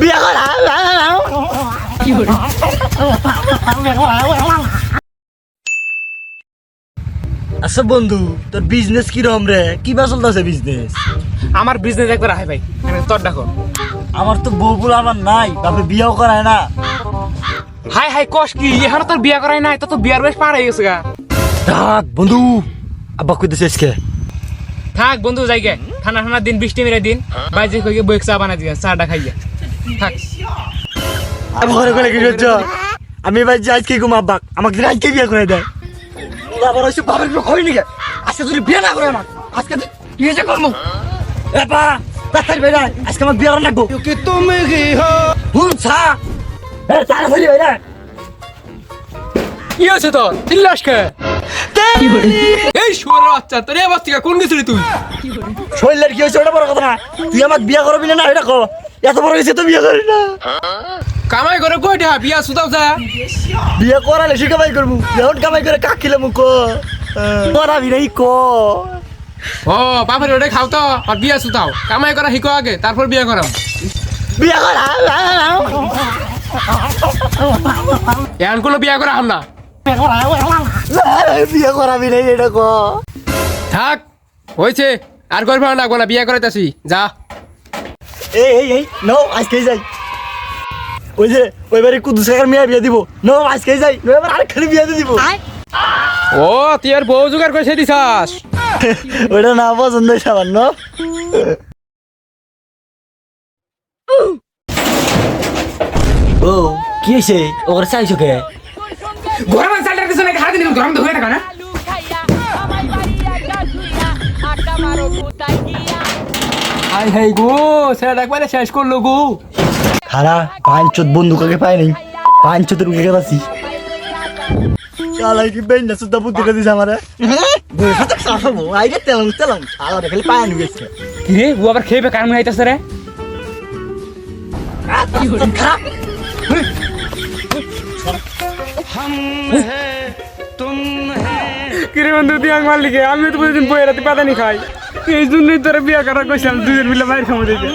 বিয়ে করা আচ্ছা বন্ধু তোর বিজনেস কিরম রে? কি বা চলতেছে বিজনেস আমার বিজনেস একবার আহে ভাই তোর দেখো। আমার তো বউ বলে আমার নাই বাপে বিয়েও করায় না। হাই হাই কস কি? এখানে তোর বিয়া করাই নাই তো তো বিয়ার বয়স পার হয়ে গেছে গা। ডাক বন্ধু আব্বা আজকে। থাক বন্ধু যাই গে। ঠান্ডা ঠান্ডা দিন বৃষ্টি মেরে দিন। বাইরে কই বই চা বানাই দিগা চাটা খাইয়া। থাক আমি কি আমি এবার যাই ঘুমা বাক আমাকে রাইকে বিয়ে করে দেয় বাবার ওইসব বাবার লোক খই নাকি? আজকে যদি বিয়ে না করে না আজকে যে করব? এপা তাড়াতাড়ি বেরা আজকে আমার বিয়ে কি তুমি কি হো? এ তাড়াতাড়ি বেরা কি হয়েছে তোর? চিল্লাস কে? এই শুয়ার বাচ্চা তোর এবার থেকে কোন গেছিলি তুই? শরীরের কি হয়েছে ওটা বড় কথা না। তুই আমাকে বিয়ে করবি না এটা কো। এত বড় হয়েছে তো বিয়ে করি না। কামাই করে কয়টা বিয়া সুদাও যা। বিয়ে করালে সে কামাই করব। এখন কামাই করে কাক খেলে মুখ। করাবি নাই ক। ও বাপের ওটা খাও তো আর বিয়া সুদাও। কামাই করা শিখো আগে তারপর বিয়া করাম বিয়ে করা এখন কোনো বিয়া করা হাম না। বিয়ে করাবি নাই এটা ক। থাক হয়েছে। আর করব না গোলা বিয়া করাইতাছি। যা। এই এই এই নো আজকেই যাই। ওই যে ওইবারে কুদুস কাকার মেয়ে বিয়ে দিব। নো আজকেই যাই। নো এবার আরেক খালি বিয়ে দিব। ও তুই আর বউ জোগাড় করে দিছাস ওইটা না পছন্দ সামান্য ও কি হয়েছে? ওর চাইছো কে? গরম চালটার কিছু নাকি হাত দিন গরম তো হয়ে থাকা না। হাই হাই গো সেটা একবারে শেষ করল গো। খারা পাঁচচোদ বন্ধু কাকে পাই নাই। পাঁচচোদের উঠে পাচ্ছি শালা কি বেন না সুদ্ধা বুদ্ধি করে দিছে আমারে। বই হাতে সাফাবো আইরে তেলং তেলং শালা খালি পায় নিয়েছে কি রে ও আবার খেয়ে কার মনে আইতাছে রে? কিরে বন্ধু, তুই আং লিখে আমি তো প্রতিদিন বইয়ের রাতে পাতানি খাই। এই জন্যই তোর বিয়া করা কইছিলাম দুজন মিলে বাইরে খামো দিতে।